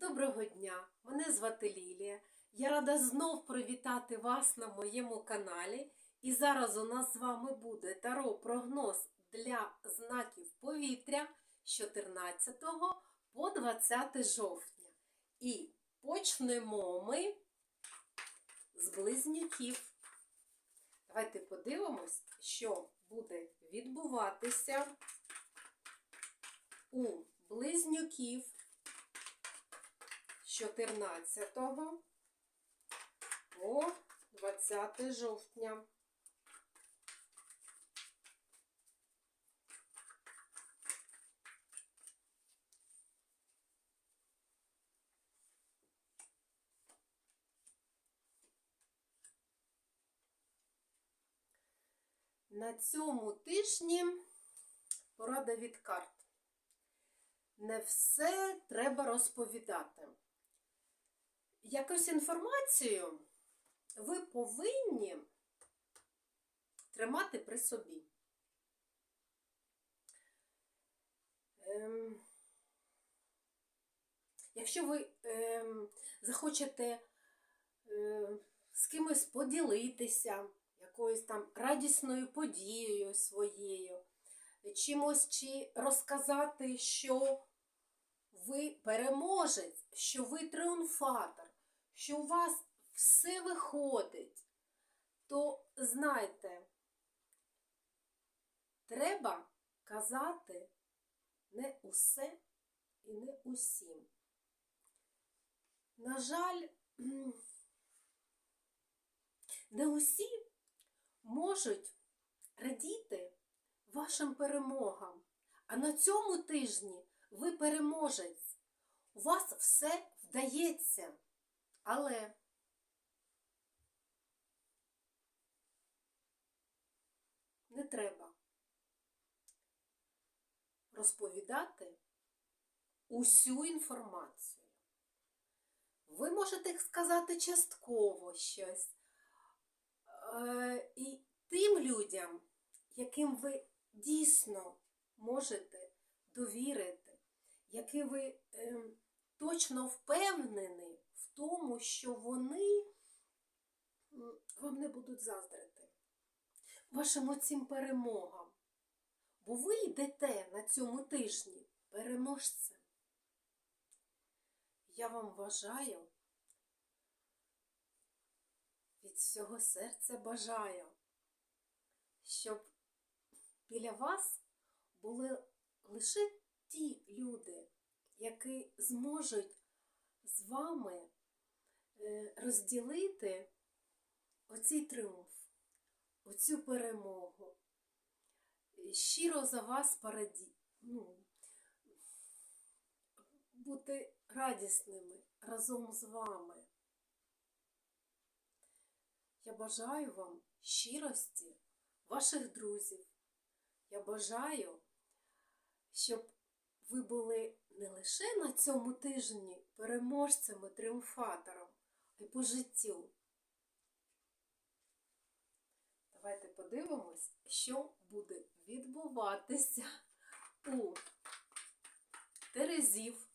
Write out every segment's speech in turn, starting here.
Доброго дня! Мене звати Лілія. Я рада знов привітати вас на моєму каналі. І зараз у нас з вами буде таро прогноз для знаків повітря з 14 по 20 жовтня. І почнемо ми з близнюків. Давайте подивимось, що буде відбуватися у близнюків 14 по 20 жовтня. На цьому тижні порада від карт. Не все треба розповідати. Якусь інформацію ви повинні тримати при собі. Ем, якщо ви ем, захочете е, з кимось поділитися якоюсь там радісною подією своєю, чимось чи розказати, що ви переможець, що ви тріумфатор, що у вас все виходить, то знайте, треба казати не усе і не усім. На жаль, не усі можуть радіти вашим перемогам. А на цьому тижні ви переможець. У вас все вдається. Але не треба розповідати усю інформацію. Ви можете сказати частково щось. Е, І тим людям, яким ви дійсно можете довірити, які ви е, точно впевнені в тому, що вони вам не будуть заздрити вашим оцім перемогам. Бо ви йдете на цьому тижні переможцем. Я вам бажаю, від всього серця бажаю, щоб біля вас були лише ті люди, які зможуть з вами е, розділити оцей тріумф, оцю перемогу. Щиро за вас пораді... ну, бути радісними разом з вами. Я бажаю вам щирості ваших друзів. Я бажаю, щоб ви були не лише на цьому тижні переможцями, тріумфатором, а й по життю. Давайте подивимось, що буде відбуватися у Терезів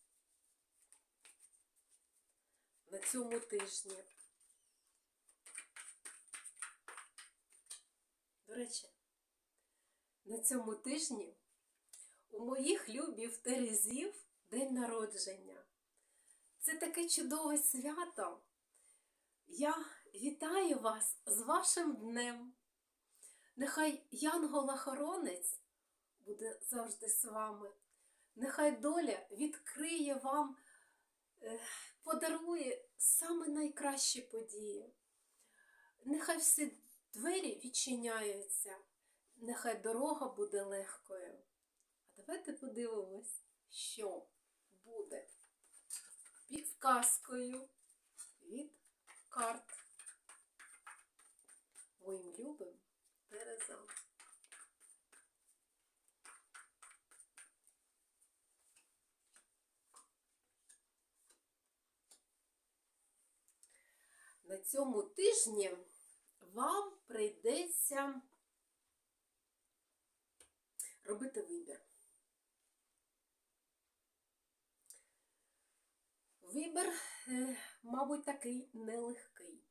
на цьому тижні. До речі, на цьому тижні у моїх любів Терезів день народження. Це таке чудове свято. Я вітаю вас з вашим днем. Нехай Янгол-охоронець буде завжди з вами. Нехай доля відкриє вам, е, подарує саме найкращі події. Нехай всі двері відчиняються, нехай дорога буде легкою. А давайте подивимось, що буде підказкою від карт моїм любим Терезам. На цьому тижні вам прийдеться робити вибір. Вибір, е, мабуть, такий нелегкий.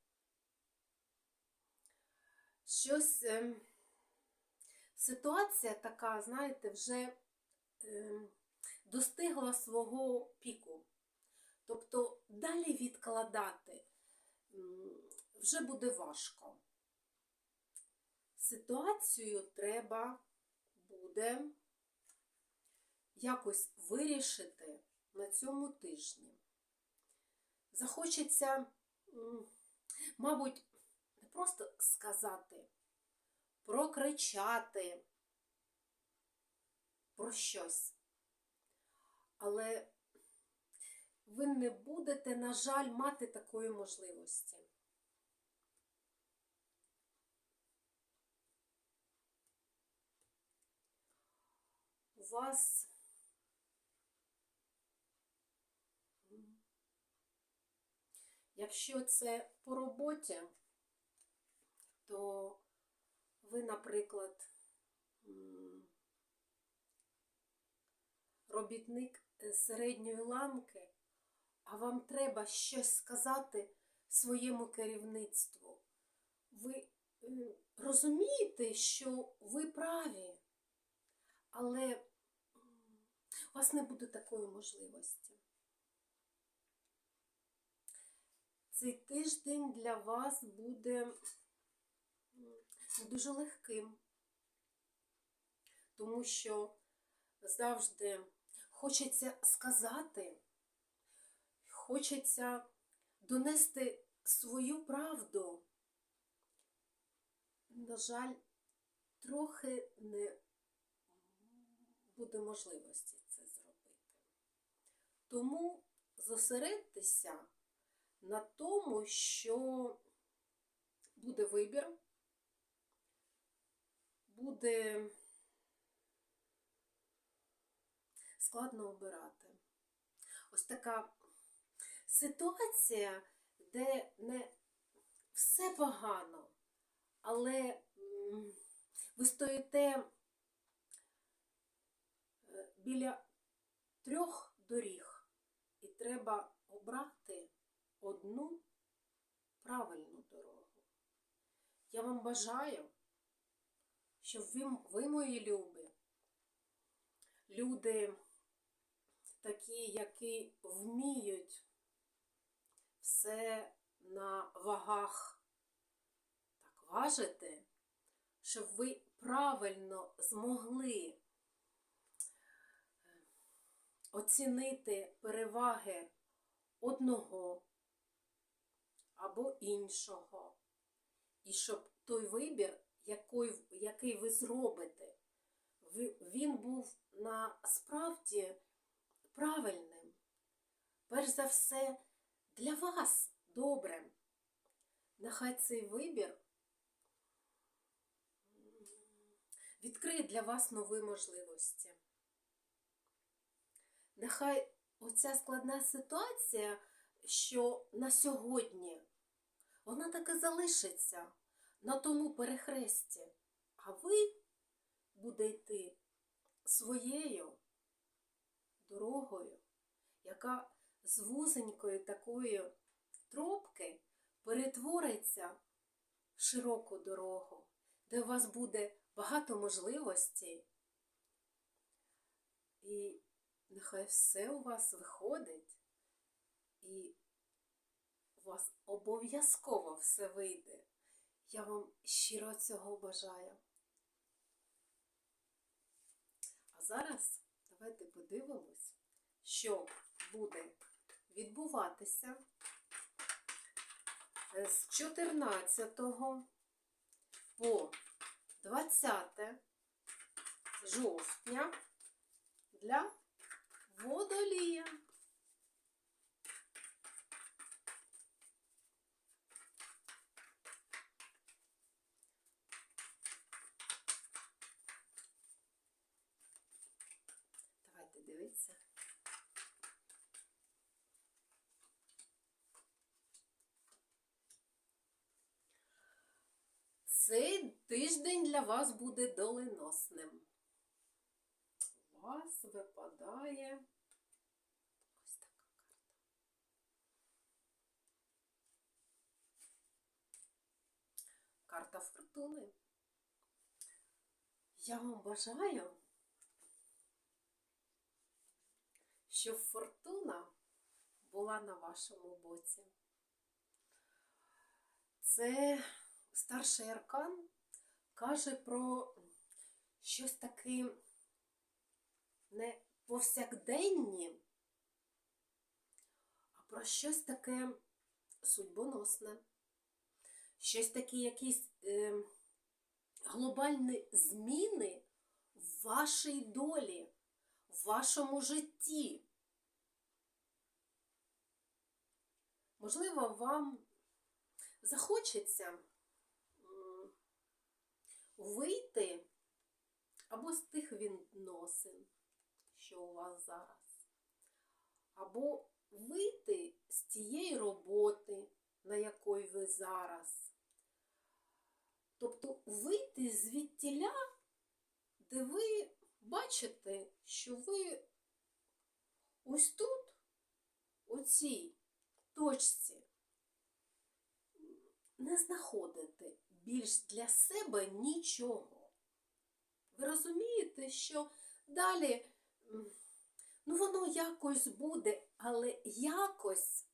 Щось е, ситуація така, знаєте, вже е, достигла свого піку. Тобто далі відкладати вже буде важко. Ситуацію треба буде якось вирішити на цьому тижні. Захочеться, мабуть, не просто сказати, прокричати про щось. Але ви не будете, на жаль, мати такої можливості. У вас якщо це по роботі, то ви, наприклад, робітник е, середньої ланки, а вам треба щось сказати своєму керівництву. Ви розумієте, що ви праві, але у вас не буде такої можливості. Цей тиждень для вас буде дуже легким, тому що завжди хочеться сказати, хочеться донести свою правду. На жаль, трохи не буде можливості це зробити. Тому зосередьтеся на тому, що буде вибір, буде складно обирати. Ось така ситуація, де не все погано, але ви стоїте е, біля трьох доріг, і треба обрати одну правильну дорогу. Я вам бажаю, щоб ви, ви мої любі, люди такі, які вміють все на вагах так важити, щоб ви правильно змогли е, оцінити переваги одного або іншого. І щоб той вибір, який, який ви зробите, він був насправді правильним. Перш за все, для вас добрим. Нехай цей вибір відкриє для вас нові можливості. Нехай оця складна ситуація, що на сьогодні, вона таки залишиться на тому перехресті, а ви буде йти своєю дорогою, яка з вузенької такої тропки перетвориться в широку дорогу, де у вас буде багато можливостей. І нехай все у вас виходить, і вас обов'язково все вийде. Я вам щиро цього бажаю. А зараз давайте подивимось, що буде відбуватися е, з 14 по 20 жовтня для водолія. дивіться. Цей тиждень для вас буде доленосним. У вас випадає ось така карта. Карта фортуни. Я вам бажаю щоб фортуна була на вашому боці. Це старший аркан каже про щось таке не повсякденні, а про щось таке судьбоносне, щось таке якісь е, глобальні зміни в вашій долі, в вашому житті. Можливо, вам захочеться вийти або з тих відносин, що у вас зараз, або вийти з тієї роботи, на якої ви зараз. Тобто вийти звідтіля, де ви бачите, що ви ось тут, у цій точці, не знаходите більш для себе нічого. Ви розумієте, що далі ну воно якось буде, але якось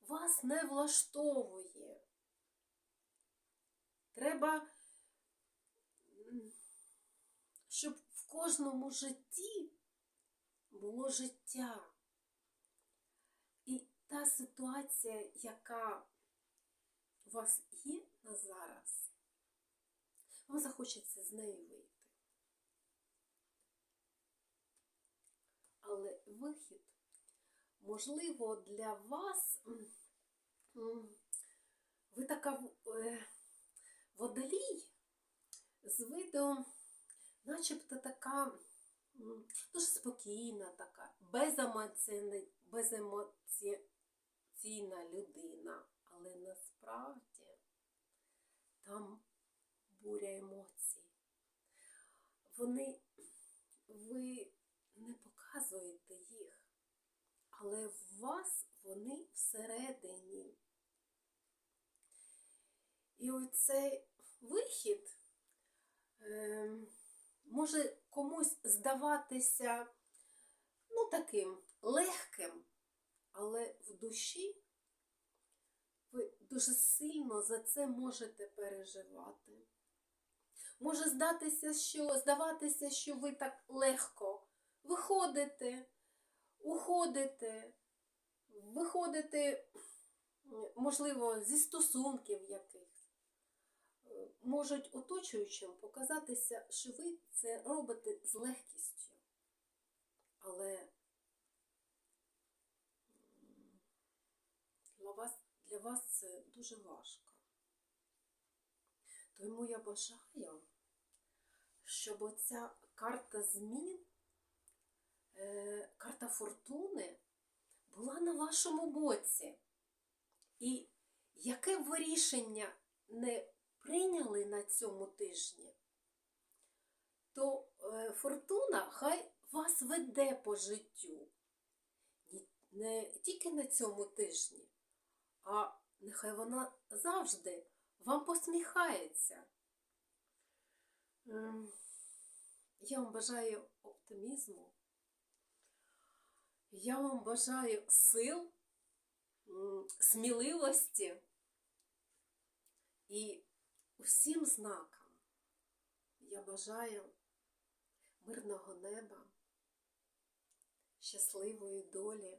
вас не влаштовує. Треба, щоб в кожному житті було життя. Та ситуація, яка у вас є на зараз, вам захочеться з неї вийти. Але вихід, можливо, для вас ви така е, водолій з виду, начебто така дуже спокійна, така, беземоційна, беземоційна людина. Але насправді там буря емоцій. Вони, ви не показуєте їх, але в вас вони всередині. І оцей вихід е, може комусь здаватися ну, таким легким, але в душі ви дуже сильно за це можете переживати. Може здатися, що, здаватися, що ви так легко виходите, уходите, виходите, можливо, зі стосунків якихось. Е, Можуть оточуючим показатися, що ви це робите з легкістю. Але м, для вас, для вас це дуже важко. Тому я бажаю, щоб оця карта змін, е, карта фортуни була на вашому боці. І яке б ви рішення не прийняли на цьому тижні, то е, фортуна хай вас веде по життю. Не тільки на цьому тижні, а нехай вона завжди вам посміхається. Ем, Я вам бажаю оптимізму. Я вам бажаю сил, сміливості і усім знакам я бажаю мирного неба, щасливої долі.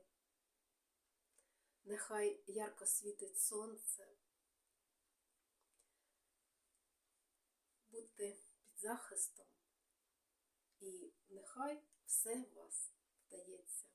Нехай ярко світить сонце. Будьте під захистом, і нехай все у вас вдається.